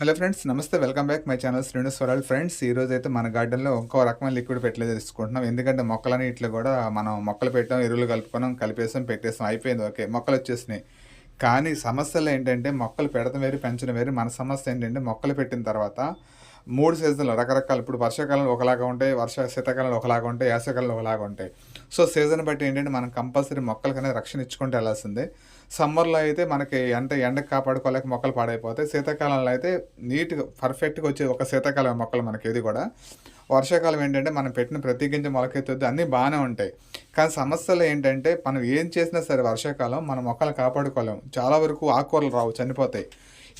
Hello friends నమస్తే welcome back my channel Shrenu world friends ఈ రోజు అయితే మన గార్డెన్లో ఇంకో రకమైన లిక్విడ్ పెట్టలేదు తీసుకుంటున్నాం. ఎందుకంటే మొక్కలని ఇట్లా కూడా మనం మొక్కలు పెట్టాం ఎరువులు కలుపుకున్నాం కలిపేసాం పెట్టేసాం అయిపోయింది. ఓకే మొక్కలు వచ్చేసినాయి. కానీ సమస్యలు ఏంటంటే మొక్కలు పెడతాం వేరు పెంచడం వేరు మన సమస్య ఏంటంటే మొక్కలు పెట్టిన తర్వాత మూడు సీజన్లు రకరకాలు. ఇప్పుడు వర్షాకాలంలో ఒకలాగా ఉంటాయి వర్ష శీతాకాలంలో ఒకలాగా ఉంటాయి వేసవకాలంలో ఒకలాగా ఉంటాయి. సో సీజన్ బట్టి ఏంటంటే మనం కంపల్సరీ మొక్కలకనే రక్షణ ఇచ్చుకుంటే వెళ్ళాల్సిందే సమ్మర్లో అయితే మనకి ఎండ ఎండకు కాపాడుకోలేక మొక్కలు పాడైపోతాయి. శీతాకాలంలో అయితే నీట్గా పర్ఫెక్ట్గా వచ్చే ఒక శీతాకాలం మొక్కలు మనకి ఇది కూడా. వర్షాకాలం ఏంటంటే మనం పెట్టిన ప్రతి గింజ మొలకెత్తుద్ది అన్నీ బాగానే ఉంటాయి. కానీ సమస్యలు ఏంటంటే మనం ఏం చేసినా సరే వర్షాకాలం మన మొక్కలు కాపాడుకోలేము చాలా వరకు ఆకుకూరలు రావు చనిపోతాయి.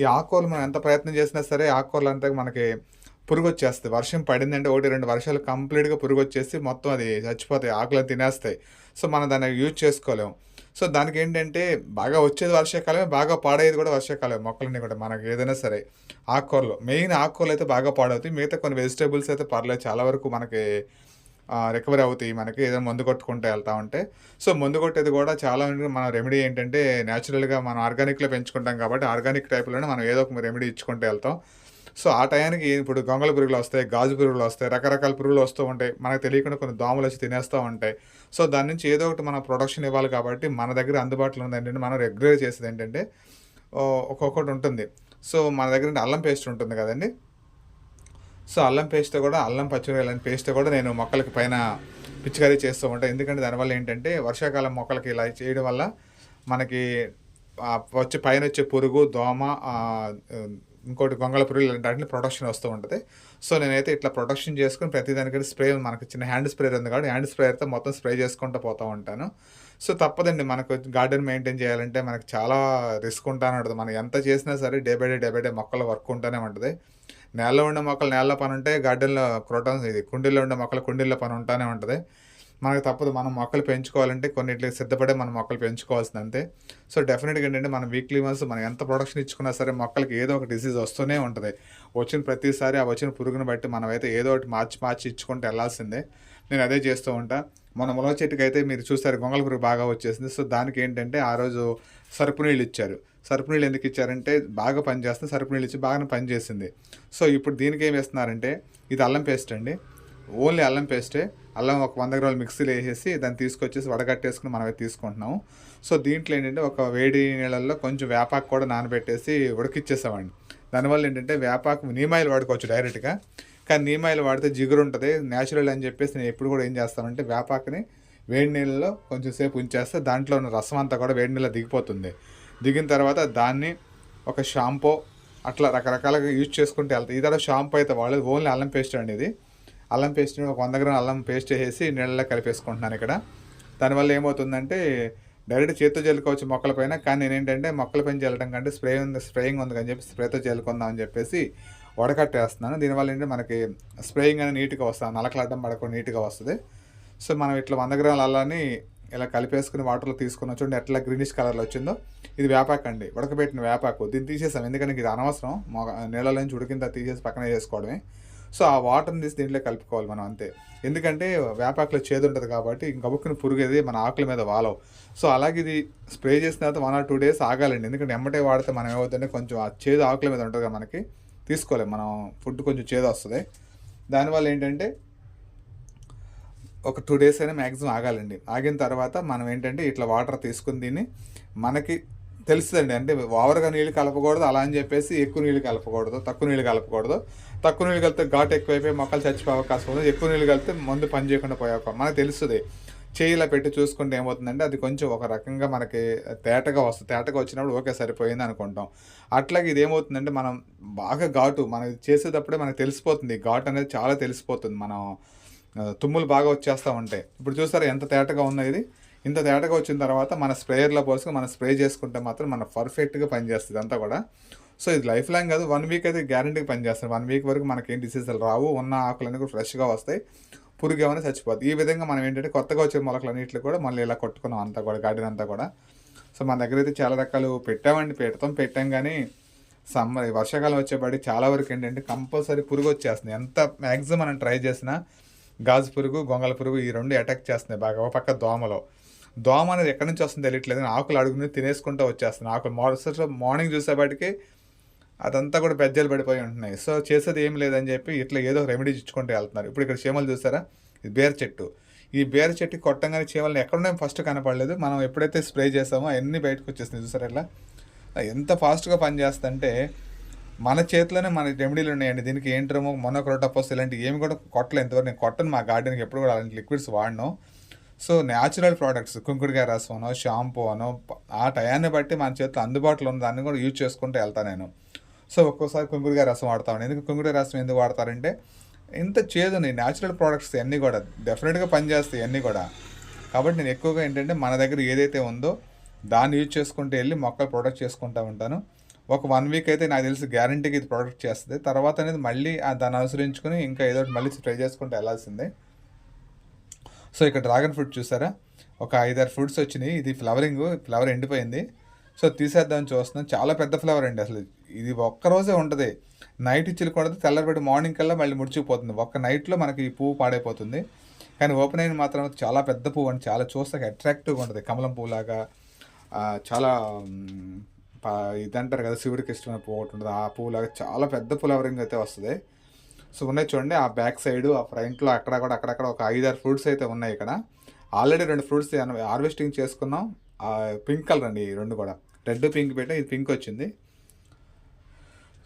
ఈ ఆకుకూరలు మనం ఎంత ప్రయత్నం చేసినా సరే ఆకుకూరలు అంతా మనకి పురుగు వచ్చేస్తుంది వర్షం పడిందంటే ఒకటి రెండు వర్షాలు కంప్లీట్గా పురుగు వచ్చేసి మొత్తం అది చచ్చిపోతాయి ఆకులను తినేస్తాయి. సో మనం దాన్ని యూజ్ చేసుకోలేము. సో దానికి ఏంటంటే బాగా వచ్చేది వర్షాకాలమే బాగా పాడేది కూడా వర్షాకాలమే మొక్కలన్నీ కూడా మనకి ఏదైనా సరే ఆకుకూరలు. మెయిన్ ఆకుకూరలు అయితే బాగా పాడవుతాయి. మిగతా కొన్ని వెజిటేబుల్స్ అయితే పర్లేదు చాలా వరకు మనకి రికవరీ అవుతాయి. మనకి ఏదైనా మందు కొట్టుకుంటూ వెళ్తా ఉంటే. సో మందు కొట్టేది కూడా చాలా మన రెమెడీ ఏంటంటే న్యాచురల్గా మనం ఆర్గానిక్లో పెంచుకుంటాం కాబట్టి ఆర్గానిక్ టైప్లోనే మనం ఏదో ఒక రెమెడీ ఇచ్చుకుంటూ వెళ్తాం. సో ఆ టయానికి ఇప్పుడు గొంగళ పురుగులు వస్తాయి గాజు పురుగులు వస్తాయి రకరకాల పురుగులు వస్తూ ఉంటాయి. మనకు తెలియకుండా కొన్ని దోమలు వచ్చి తినేస్తూ ఉంటాయి. సో దాని నుంచి ఏదో ఒకటి మన ప్రొడక్షన్ ఇవ్వాలి కాబట్టి మన దగ్గర అందుబాటులో ఉంది ఏంటంటే మనం రెగ్యులర్ చేసేది ఏంటంటే ఒక్కొక్కటి ఉంటుంది. సో మన దగ్గర అల్లం పేస్ట్ ఉంటుంది కదండి. సో అల్లం పేస్ట్ కూడా అల్లం పచ్చిమిరపకాయల పేస్ట్ కూడా నేను మొక్కలకి పైన పిచికారీ చేస్తూ ఉంటాను ఎందుకంటే దానివల్ల ఏంటంటే వర్షాకాలం మొక్కలకి ఇలా చేయడం వల్ల మనకి వచ్చే పైన వచ్చే పురుగు దోమ ఇంకోటి గొంగళ పురుగు ఇలాంటి వాటిని ప్రొటెక్షన్ వస్తూ ఉంటుంది. సో నేనైతే ఇట్లా ప్రొటెక్షన్ చేసుకుని ప్రతి దానికి స్ప్రే మనకి చిన్న హ్యాండ్ స్ప్రేయర్ ఉంది కాబట్టి హ్యాండ్ స్ప్రేయర్తో మొత్తం స్ప్రే చేసుకుంటూ పోతూ ఉంటాను. సో తప్పదండి మనకు గార్డెన్ మెయింటైన్ చేయాలంటే మనకు చాలా రిస్క్ ఉంటానే ఉంటుంది. మనం ఎంత చేసినా సరే day by day day by day మొక్కలు వర్క్ ఉంటూనే ఉంటుంది. నేలలో ఉండే మొక్కలు నేలలో పని ఉంటే గార్డెన్లో క్రోటన్ ఇది కుండీల్లో ఉండే మొక్కలు కుండీల్లో పని ఉంటానే ఉంటుంది. మనకు తప్పదు మనం మొక్కలు పెంచుకోవాలంటే కొన్నిటికి సిద్ధపడే మనం మొక్కలు పెంచుకోవాల్సింది అంతే సో డెఫినెట్గా ఏంటంటే మనం వీక్లీ మంత్స్ మనం ఎంత ప్రొడక్షన్ ఇచ్చుకున్నా సరే మొక్కలకి ఏదో ఒక డిసీజ్ వస్తూనే ఉంటుంది. వచ్చిన ప్రతిసారి ఆ వచ్చిన పురుగుని బట్టి మనం అయితే ఏదో ఒకటి మార్చి మార్చి ఇచ్చుకుంటూ వెళ్ళాల్సిందే. నేను అదే చేస్తూ ఉంటా. మన ములగ చెట్టుకి అయితే మీరు చూస్తారు గొంగల పురుగు బాగా వచ్చేసింది. సో దానికి ఏంటంటే ఆ రోజు సరుపు నీళ్ళు ఇచ్చారు. సరుపు నీళ్ళు ఎందుకు ఇచ్చారంటే బాగా పనిచేస్తుంది సరుపు నీళ్ళు ఇచ్చి బాగానే పనిచేసింది సో ఇప్పుడు దీనికి ఏం వేస్తున్నారంటే ఇది అల్లం పేస్ట్ అండి. ఓన్లీ అల్లం పేస్టే. అల్లం ఒక వంద గ్రాములు మిక్సీలో వేసేసి దాన్ని తీసుకొచ్చేసి వడగట్టేసుకుని మనమే తీసుకుంటున్నాము. సో దీంట్లో ఏంటంటే ఒక వేడి నీళ్ళల్లో కొంచెం వేపాకు కూడా నానబెట్టేసి ఉడకిచ్చేసామండి. దానివల్ల ఏంటంటే వేపాకు నీమాయిలు వాడుకోవచ్చు డైరెక్ట్గా. కానీ నీమాయిలు వాడితే జిగురు ఉంటుంది న్యాచురల్ అని చెప్పేసి నేను ఎప్పుడు కూడా ఏం చేస్తానంటే వేపాకుని వేడి నీళ్ళలో కొంచెం సేపు ఉంచేస్తే దాంట్లో ఉన్న రసం అంతా కూడా వేడి నీళ్ళలో దిగిపోతుంది. దిగిన తర్వాత దాన్ని ఒక షాంపూ అట్లా రకరకాలుగా యూజ్ చేసుకుంటే వెళ్తాయి. ఇదే షాంపూ అయితే వాళ్ళది ఓన్లీ అల్లం పేస్ట్ అండి ఇది. అల్లం పేస్ట్ ఒక వంద గ్రాముల అల్లం పేస్ట్ వేసి నీళ్ళలో కలిపేసుకుంటున్నాను ఇక్కడ. దానివల్ల ఏమవుతుందంటే డైరెక్ట్ చేతితో జల్లుకోవచ్చు మొక్కలపైన కానీ నేనేంటంటే ఏంటంటే మొక్కలపైన చల్లడం కంటే స్ప్రే ఉంది స్ప్రేయింగ్ ఉంది అని చెప్పి స్ప్రేతో చల్లుకుందాం అని చెప్పేసి వడకట్టేస్తున్నాను. దీనివల్ల ఏంటంటే మనకి స్ప్రేయింగ్ అనేది నీట్గా వస్తుంది. నలకలడ్డం పడకుండా నీట్గా వస్తుంది. సో మనం ఇట్లా వంద గ్రాముల అల్లాన్ని ఇలా కలిపేసుకుని వాటర్లో తీసుకుని చూడండి ఎట్లా గ్రీనిష్ కలర్లో వచ్చిందో. ఇది వేపాకు అండి. ఉడకబెట్టిన వేపాకు. దీన్ని తీసేసాం. ఎందుకంటే ఇది అనవసరం. మొగ నీళ్ళలో నుంచి తీసేసి పక్కన చేసుకోవడమే. సో ఆ వాటర్ని తీసి దీంట్లో కలుపుకోవాలి మనం అంతే. ఎందుకంటే వేపాకులో చేదు ఉంటుంది కాబట్టి గబుక్కుని పురుగేది మన ఆకుల మీద వాలవు. సో అలాగే ఇది స్ప్రే చేసిన తర్వాత వన్ ఆర్ టూ డేస్ ఆగాలండి. ఎందుకంటే ఎమ్మటే వాడితే మనం ఏమవుతుందంటే కొంచెం ఆ చేదు ఆకుల మీద ఉంటుంది కదా మనకి. తీసుకోలేము మనం ఫుడ్ కొంచెం చేదు వస్తుంది. దానివల్ల ఏంటంటే ఒక టూ డేస్ అయినా మ్యాక్సిమం ఆగాలండి. ఆగిన తర్వాత మనం ఏంటంటే ఇట్లా వాటర్ తీసుకుని దీన్ని మనకి తెలుస్తుందండి. అంటే ఓవర్గా నీళ్ళు కలపకూడదు అలా అని చెప్పేసి ఎక్కువ నీళ్ళు కలపకూడదు తక్కువ నీళ్ళు కలపకూడదు. తక్కువ నీళ్ళు కలిపితే ఘాట్ ఎక్కువైపోయి మొక్కలు చచ్చిపోయే అవకాశం ఉంది. ఎక్కువ నీళ్ళు కలిపితే మందు పని చేయకుండా పోయే అవకాశం. మనకు తెలుస్తుంది. చేయిలా పెట్టి చూసుకుంటే ఏమవుతుందంటే అది కొంచెం ఒక రకంగా మనకి తేటగా వస్తుంది తేటగా వచ్చినప్పుడు ఓకే సరిపోయింది అనుకుంటాం. అట్లాగే ఇది ఏమవుతుందంటే మనం బాగా ఘాటు మనం చేసేటప్పుడే మనకు తెలిసిపోతుంది. ఘాటు అనేది చాలా తెలిసిపోతుంది. మనం తుమ్ములు బాగా వచ్చేస్తూ ఉంటాయి. ఇప్పుడు చూస్తారు ఎంత తేటగా ఉందో ఇది? ఇంత తేటగా వచ్చిన తర్వాత మన స్ప్రేయర్లో పోసుకొని మనం స్ప్రే చేసుకుంటే మాత్రం మన పర్ఫెక్ట్గా పనిచేస్తుంది అంతా కూడా. సో ఇది లైఫ్ లాంగ్ కాదు. వన్ వీక్ అయితే గ్యారంటీగా పనిచేస్తుంది. వన్ వీక్ వరకు మనకి ఏం డిసీజులు రావు. ఉన్న ఆకులన్నీ కూడా ఫ్రెష్గా వస్తాయి. పురుగు ఏమైనా చచ్చిపోద్ది. ఈ విధంగా మనం ఏంటంటే కొత్తగా వచ్చే మొలకలన్నింటిలో కూడా మళ్ళీ ఇలా కొట్టుకున్నాం అంతా కూడా గార్డెన్ అంతా కూడా. సో మన దగ్గర అయితే చాలా రకాలు పెట్టామండి పెడతాం. పెట్టాం కానీ సమ్మర్ వర్షాకాలం వచ్చేపాటి చాలా వరకు ఏంటంటే కంపల్సరీ పురుగు వచ్చేస్తుంది. ఎంత మ్యాక్సిమం మనం ట్రై చేసినా గాజు పురుగు గొంగళ పురుగు ఈ రెండు అటాక్ చేస్తున్నాయి బాగా. ఒక పక్క దోమలో. దోమ అనేది ఎక్కడి నుంచి వస్తుందో తెలియట్లేదు ఆకులు అడుగుని తినేసుకుంటూ వచ్చేస్తుంది ఆకులు మరుసటి మార్నింగ్ చూసేపాటికి అదంతా కూడా బెజ్జలు పడిపోయి ఉంటున్నాయి. సో చేసేది ఏం లేదని చెప్పి ఇట్లా ఏదో రెమెడీ ఇచ్చుకుంటూ వెళ్తున్నారు. ఇప్పుడు ఇక్కడ చీమలు చూసారా? ఇది బేర చెట్టు. ఈ బేర చెట్టు కొట్టంగానే చీమలను ఎక్కడున్నాయో ఫస్ట్ కనపడలేదు. మనం ఎప్పుడైతే స్ప్రే చేసామో అవన్నీ బయటకు వచ్చేసింది చూసారా ఇలా? ఎంత ఫాస్ట్గా పనిచేస్తుందంటే మన చేతిలోనే మన రెమెడీలు ఉన్నాయండి. దీనికి ఏంటమో మొనోక్రోటోపస్ ఇలాంటివి ఏమి కూడా కొట్టలేదు. ఇంతవరకు నేను కొట్టను. మా గార్డెన్కి ఎప్పుడు కూడా అలాంటి లిక్విడ్స్ వాడను. సో న్యాచురల్ ప్రోడక్ట్స్ కుంకుడుకాయ రసం అనో షాంపూ అనో ఆ టయాన్ని బట్టి మన చేతిలో అందుబాటులో ఉన్న దాన్ని కూడా యూజ్ చేసుకుంటూ వెళ్తాను నేను. సో ఒక్కోసారి కుంకుడుకాయ రసం వాడతాను ఎందుకు కుంకుడుకాయ రసం ఎందుకు వాడతారంటే ఇంత చేదుని న్యాచురల్ ప్రోడక్ట్స్ అన్నీ కూడా డెఫినెట్గా పనిచేస్తాయి అన్నీ కూడా. కాబట్టి నేను ఎక్కువగా ఏంటంటే మన దగ్గర ఏదైతే ఉందో దాన్ని యూజ్ చేసుకుంటూ వెళ్ళి మొక్కలు ప్రొడక్ట్ చేసుకుంటూ ఉంటాను. ఒక వన్ వీక్ అయితే నాకు తెలిసి గ్యారంటీకి ఇది ప్రొడక్ట్ చేస్తుంది. తర్వాత అనేది మళ్ళీ దాన్ని అనుసరించుకుని ఇంకా ఏదో ఒకటి మళ్ళీ స్ప్రే చేసుకుంటూ వెళ్ళాల్సిందే. సో ఇక్కడ డ్రాగన్ ఫ్రూట్ చూసారా? ఒక ఐదారు ఫ్రూట్స్ వచ్చినాయి. ఇది ఫ్లవరింగ్ ఫ్లవర్ ఎండిపోయింది. సో తీసేద్దామని చూస్తున్నాం చాలా పెద్ద ఫ్లవర్ అండి అసలు. ఇది ఒక్క రోజే ఉంటుంది. నైట్ చిలుకొడదు తెల్లబెట్టి మార్నింగ్ కల్లా మళ్ళీ ముడిచిపోతుంది ఒక్క నైట్లో మనకి ఈ పువ్వు పాడైపోతుంది. కానీ ఓపెన్ అయిన మాత్రం చాలా పెద్ద పువ్వు అండి. చాలా చూస్తాక అట్రాక్టివ్గా ఉంటుంది. కమలం పువ్వులాగా చాలా ఇది అంటారు కదా శివుడికి ఇష్టమైన పువ్వు ఒకటి ఉంటుంది. ఆ పువ్వులాగా చాలా పెద్ద ఫ్లవరింగ్ అయితే వస్తుంది. సో ఉన్నాయి చూడండి ఆ బ్యాక్ సైడ్ ఆ ఫ్రంట్లో అక్కడ కూడా అక్కడక్కడ ఒక ఐదారు ఫ్రూట్స్ అయితే ఉన్నాయి ఇక్కడ. ఆల్రెడీ రెండు ఫ్రూట్స్ హార్వెస్టింగ్ చేసుకున్నాం. పింక్ కలర్ అండి ఈ రెండు కూడా. రెడ్ పింక్ పెట్టా. ఇది పింక్ వచ్చింది.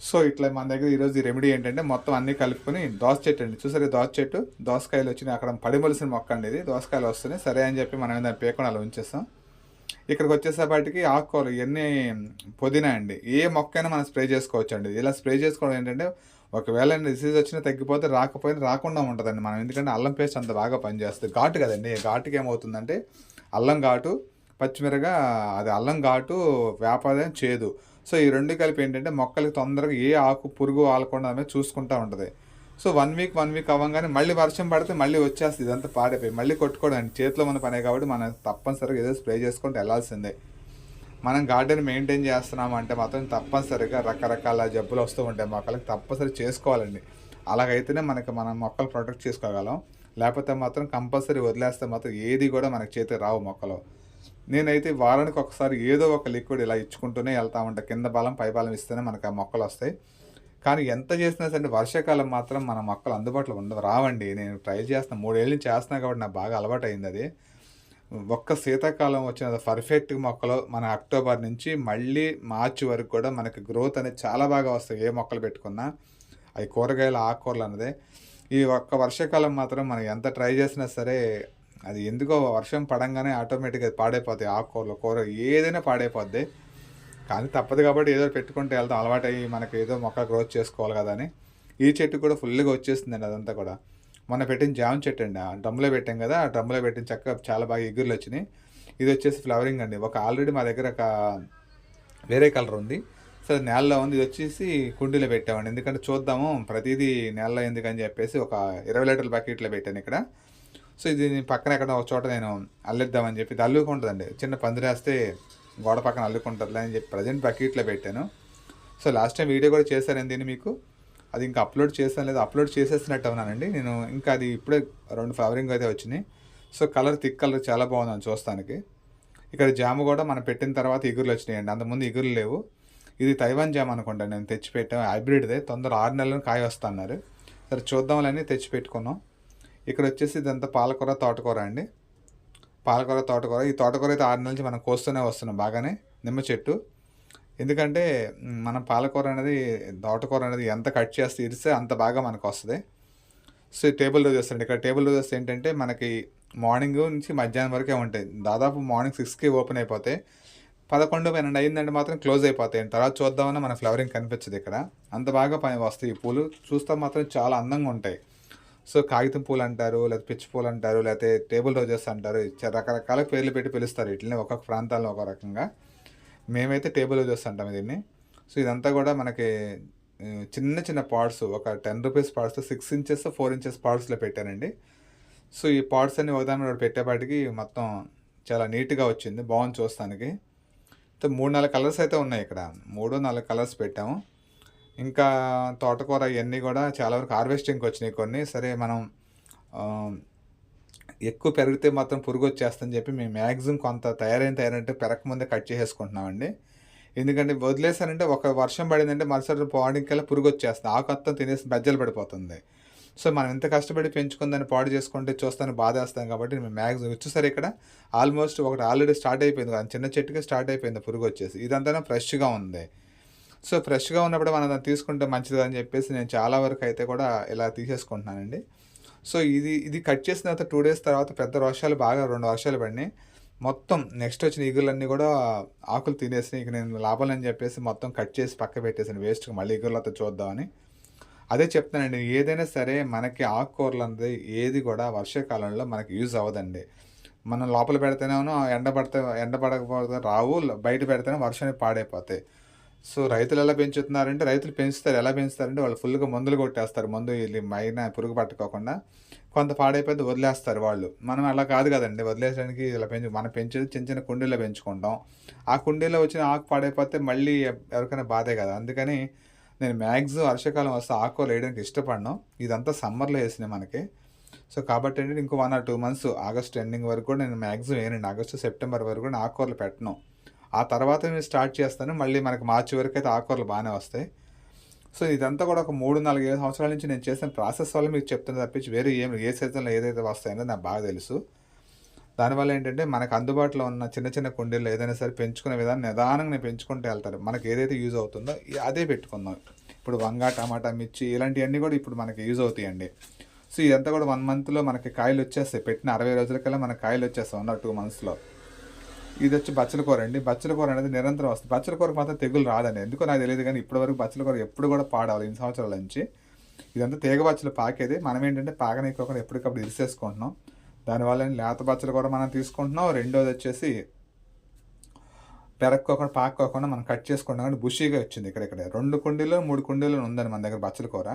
సో ఇట్లా మన దగ్గర ఈరోజు ఈ రెమెడీ ఏంటంటే మొత్తం అన్నీ కలుపుకొని దోస చెట్టు అండి. చూసారు దోస చెట్టు? దోసకాయలు వచ్చినాయి. అక్కడ పడిమలిసిన మొక్క అండి ఇది. దోసకాయలు వస్తున్నాయి. సరే అని చెప్పి మనం దాన్ని పేకొని అలా ఉంచేస్తాం. ఇక్కడికి వచ్చేసేపాటికి ఆకుకూరలు ఇవన్నీ పుదీనా అండి. ఏ మొక్కైనా మనం స్ప్రే చేసుకోవచ్చు అండి. ఇలా స్ప్రే చేసుకోవడం ఏంటంటే ఒకవేళ డిసీజ్ వచ్చినా తగ్గిపోతే రాకపోయినా రాకుండా ఉంటుందండి మనం. ఎందుకంటే అల్లం పేస్ట్ అంత బాగా పనిచేస్తుంది. ఘాటు కదండి. ఘాటుకి ఏమవుతుందంటే అల్లం ఘాటు పచ్చిమిరగా అది అల్లం ఘాటు వ్యాపారం చేదు. సో ఈ రెండు కలిపి ఏంటంటే మొక్కలకి తొందరగా ఏ ఆకు పురుగు ఆలకుండా అనేది చూసుకుంటూ ఉంటుంది. So one week one week అవ్వగానే మళ్ళీ వర్షం పడితే మళ్ళీ వచ్చేస్తుంది ఇదంతా పాడైపోయి. మళ్ళీ కొట్టుకోవడం చేతిలో మన పనే కాబట్టి మనం తప్పనిసరిగా ఏదో స్ప్రే చేసుకుంటూ వెళ్ళాల్సిందే. మనం గార్డెన్ మెయింటైన్ చేస్తున్నాము అంటే మాత్రం తప్పనిసరిగా రకరకాల జబ్బులు వస్తూ ఉంటాయి మొక్కలకి తప్పనిసరి చేసుకోవాలండి. అలాగైతేనే మనకి మనం మొక్కలు ప్రొటెక్ట్ చేసుకోగలం. లేకపోతే మాత్రం కంపల్సరీ వదిలేస్తే మాత్రం ఏది కూడా మనకి చేతికి రావు మొక్కలు. నేనైతే వారానికి ఒకసారి ఏదో ఒక లిక్విడ్ ఇలా ఇచ్చుకుంటూనే వెళ్తా ఉంటా. కింద బలం పై బలం ఇస్తేనే మనకు ఆ మొక్కలు వస్తాయి. కానీ ఎంత చేసినా సరే వర్షాకాలం మాత్రం మన మొక్కలు అందుబాటులో ఉండవు. రావండి నేను ట్రై చేస్తున్నా మూడేళ్ళ నుంచి చేస్తున్నా కాబట్టి నాకు బాగా అలవాటు అయింది అది. ఒక్క శీతాకాలం వచ్చిన పర్ఫెక్ట్ మొక్కలు మన అక్టోబర్ నుంచి మళ్ళీ మార్చి వరకు కూడా మనకి గ్రోత్ అనేది చాలా బాగా వస్తాయి. ఏ మొక్కలు పెట్టుకున్నా అవి కూరగాయలు ఆకుకూరలు అన్నదే. ఈ ఒక్క వర్షాకాలం మాత్రం మనం ఎంత ట్రై చేసినా సరే అది ఎందుకో వర్షం పడంగానే ఆటోమేటిక్గా పాడైపోతాయి ఆకుకూరలు కూర ఏదైనా పాడైపోద్ది. కానీ తప్పదు కాబట్టి ఏదో పెట్టుకుంటే వెళ్తాం అలవాటు అయ్యి మనకి ఏదో మొక్క గ్రోత్ చేసుకోవాలి కదా అని. ఈ చెట్టు కూడా ఫుల్గా వచ్చేస్తుందండి అదంతా కూడా. మొన్న పెట్టిన జామ చెట్టు అండి ఆ డ్రమ్లో పెట్టాం కదా ఆ డ్రమ్లో పెట్టిన చక్కగా చాలా బాగా ఎగురులు వచ్చినాయి. ఇది వచ్చేసి ఫ్లవరింగ్ అండి ఒక ఆల్రెడీ మా దగ్గర ఒక వేరే కలర్ ఉంది. సో నేలలో ఉంది ఇది వచ్చేసి కుండీలో పెట్టామండి. ఎందుకంటే చూద్దాము ప్రతిదీ నేలలో ఎందుకని చెప్పేసి ఒక ఇరవై లీటర్ల బకెట్లో పెట్టాను ఇక్కడ. సో ఇది పక్కన ఎక్కడ ఒక చోట నేను అల్లిద్దామని చెప్పి ఇది అల్లుకుంటుందండి. చిన్న పందిరేస్తే గోడ పక్కన అల్లుకుంటుంది అని చెప్పి ప్రజెంట్ బకెట్లో పెట్టాను. సో లాస్ట్ టైం వీడియో కూడా చేశాను దీన్ని మీకు? అది ఇంకా అప్లోడ్ చేశాను లేదా అప్లోడ్ చేసేసినట్టు ఉన్నానండి నేను ఇంకా అది ఇప్పుడే రెండు ఫ్లవరింగ్ అయితే వచ్చినాయి. సో కలర్ థిక్ కలర్ చాలా బాగుందని చూస్తానికి. ఇక్కడ జామ్ కూడా మనం పెట్టిన తర్వాత ఇగురులు వచ్చినాయండి. అంతకుముందు ఇగురులు లేవు. ఇది తైవాన్ జామ్ అనుకుంటా నేను తెచ్చి పెట్టాను హైబ్రిడ్దే. తొందర ఆరు నెలలను కాయ వస్తున్నారు సరే చూద్దాంలని తెచ్చి పెట్టుకున్నాం ఇక్కడ వచ్చేసి ఇదంతా పాలకూర తోటకూర అండి. పాలకూర తోటకూర. ఈ తోటకూర అయితే ఆరు నెలల నుంచి మనం కోస్తూనే వస్తున్నాం బాగానే నిమ్మ చెట్టు. ఎందుకంటే మనం పాలకూర అనేది తోటకూర అనేది ఎంత కట్ చేస్తే ఇరిస్తే అంత బాగా మనకు వస్తుంది. సో టేబుల్ రోజెస్ అండి ఇక్కడ టేబుల్ రోజెస్ ఏంటంటే మనకి మార్నింగ్ నుంచి మధ్యాహ్నం వరకే ఉంటాయి. దాదాపు మార్నింగ్ సిక్స్కి ఓపెన్ అయిపోతాయి. పదకొండు పన్నెండు అయిందంటే మాత్రం క్లోజ్ అయిపోతాయి. తర్వాత చూద్దామన్నా మన ఫ్లవరింగ్ కనిపించదు ఇక్కడ. అంత బాగా పని వస్తాయి ఈ పూలు. చూస్తే మాత్రం చాలా అందంగా ఉంటాయి. సో కాగితం పూలు అంటారు లేకపోతే పిచ్చి పూలు అంటారు లేకపోతే టేబుల్ రోజెస్ అంటారు రకరకాల పేర్లు పెట్టి పిలుస్తారు వీటిని ఒక్కొక్క ప్రాంతాల్లో ఒక రకంగా. మేమైతే టేబుల్ రోజెస్ అంటాం దీన్ని. సో ఇదంతా కూడా మనకి చిన్న చిన్న పార్ట్స్ ఒక ten rupees parts six inches four inches పార్ట్స్లో పెట్టానండి. సో ఈ పార్ట్స్ అన్ని ఒకదాని పెట్టేపాటికి మొత్తం చాలా నీట్గా వచ్చింది. బాగుంది చూస్తానికి. మూడు నాలుగు కలర్స్ అయితే ఉన్నాయి ఇక్కడ. మూడు నాలుగు కలర్స్ పెట్టాము. ఇంకా తోటకూర ఇవన్నీ కూడా చాలా వరకు హార్వెస్టింగ్కి వచ్చినాయి కొన్ని. సరే మనం ఎక్కువ పెరిగితే మాత్రం పురుగు వచ్చేస్తుందని చెప్పి మేము మ్యాక్సిమం కొంత తయారైన తయారంటే పెరగకముందే కట్ చేసేసుకుంటున్నామండి. ఎందుకంటే వదిలేసారంటే ఒక వర్షం పడిందంటే మరుసటి రోజు మార్నింగ్ కల్లా పురుగు వచ్చేస్తుంది. ఆకు మొత్తం తినేసి బజ్జలు పడిపోతుంది. సో మనం ఎంత కష్టపడి పెంచుకుందని పాడు చేసుకుంటే చూస్తాను బాధేస్తాం కాబట్టి మేము మ్యాక్సిమం వచ్చేసరి ఇక్కడ. ఆల్మోస్ట్ ఒకటి ఆల్రెడీ స్టార్ట్ అయిపోయింది. కదా చిన్న చెట్టుకి స్టార్ట్ అయిపోయింది పురుగు వచ్చేసి. ఇదంతా ఫ్రెష్గా ఉంది. సో ఫ్రెష్గా ఉన్నప్పుడు మనం దాన్ని తీసుకుంటే మంచిది అని చెప్పేసి నేను చాలా వరకు అయితే కూడా ఇలా తీసేసుకుంటున్నానండి. సో ఇది ఇది కట్ చేసిన తర్వాత టూ డేస్ తర్వాత పెద్ద వర్షాలు బాగా రెండు వర్షాలు పడినాయి. మొత్తం నెక్స్ట్ వచ్చిన ఈగులన్నీ కూడా ఆకులు తినేసినాయి. ఇక నేను లాభాలని చెప్పేసి మొత్తం కట్ చేసి పక్క పెట్టేసాను వేస్ట్కి మళ్ళీ ఈగులతో చూద్దామని. అదే చెప్తానండి ఏదైనా సరే మనకి ఆకుకూరలు అనేది ఏది కూడా వర్షాకాలంలో మనకి యూజ్ అవ్వదండి. మనం లోపల పెడితేనేమో ఎండ పడితే ఎండ పడకపోతే రావు బయట పెడితేనే వర్షానికి పాడైపోతాయి. సో రైతులు ఎలా పెంచుతున్నారంటే రైతులు పెంచుతారు ఎలా పెంచుతారంటే వాళ్ళు ఫుల్గా మందులు కొట్టేస్తారు. మందు వెళ్ళి మైన పురుగు పట్టుకోకుండా కొంత పాడైపోతే వదిలేస్తారు వాళ్ళు. మనం అలా కాదు కదండి. వదిలేసడానికి ఇలా పెంచు మనం పెంచేది చిన్న చిన్న కుండీలో పెంచుకుంటాం. ఆ కుండీలో వచ్చిన ఆకు పాడైపోతే మళ్ళీ ఎవరికైనా బాధే కదా. అందుకని నేను మ్యాక్సిమం వర్షాకాలం వస్తే ఆకుకూరలు వేయడానికి ఇష్టపడను. ఇదంతా సమ్మర్లో వేసినాయి మనకి. సో కాబట్టి ఏంటంటే ఇంకో one or two months August ending వరకు కూడా నేను మ్యాక్సిమం వేయనండి. ఆగస్టు సెప్టెంబర్ వరకు కూడా ఆకుకూరలు పెట్టను. ఆ తర్వాత నేను స్టార్ట్ చేస్తాను. మళ్ళీ మనకు మార్చి వరకు అయితే ఆకుకూరలు బాగానే వస్తాయి. సో ఇదంతా కూడా ఒక మూడు నాలుగు ఏడు సంవత్సరాల నుంచి నేను చేసిన ప్రాసెస్ వల్ల మీకు చెప్తున్నా తప్పించి వేరే ఏం ఏ సీజన్లో ఏదైతే వస్తాయో నాకు బాగా తెలుసు. దానివల్ల ఏంటంటే మనకు అందుబాటులో ఉన్న చిన్న చిన్న కుండీలు ఏదైనా సరే పెంచుకునే విధానం నిదానంగా నేను పెంచుకుంటూ వెళ్తారు. మనకి ఏదైతే యూజ్ అవుతుందో అదే పెట్టుకుందాం. ఇప్పుడు వంగ టమాటా మిర్చి ఇలాంటివన్నీ కూడా ఇప్పుడు మనకి యూజ్ అవుతాయండి. సో ఇదంతా కూడా వన్ మంత్లో మనకి కాయలు వచ్చేస్తాయి. పెట్టిన అరవై రోజులకల్లా మనకి కాయలు వచ్చేస్తాయి. వన్ ఆర్ టూ మంత్స్లో. ఇది వచ్చి బచ్చల కూర అండి. బచ్చల కూర అనేది నిరంతరం వస్తుంది. బచ్చల కూరకు మాత్రం తెగులు రాదండి. ఎందుకో నాకు తెలియదు కానీ ఇప్పటివరకు బచ్చల కూర ఎప్పుడు కూడా పాడవాలి ఇన్ని సంవత్సరాల నుంచి ఇదంతా తీగ బచ్చలు పాకేది. మనం ఏంటంటే పాకనీకోకుండా ఎప్పటికప్పుడు ఇరిసేసుకుంటున్నాం. దానివల్ల లేత బచ్చల కూర మనం తీసుకుంటున్నాం. రెండోది వచ్చేసి పెరక్కోకుండా పాక్కోకుండా మనం కట్ చేసుకుంటాం కానీ బుషీగా వచ్చింది ఇక్కడ ఇక్కడ రెండు కుండీలు మూడు కుండీలు ఉందండి మన దగ్గర బచ్చల కూర.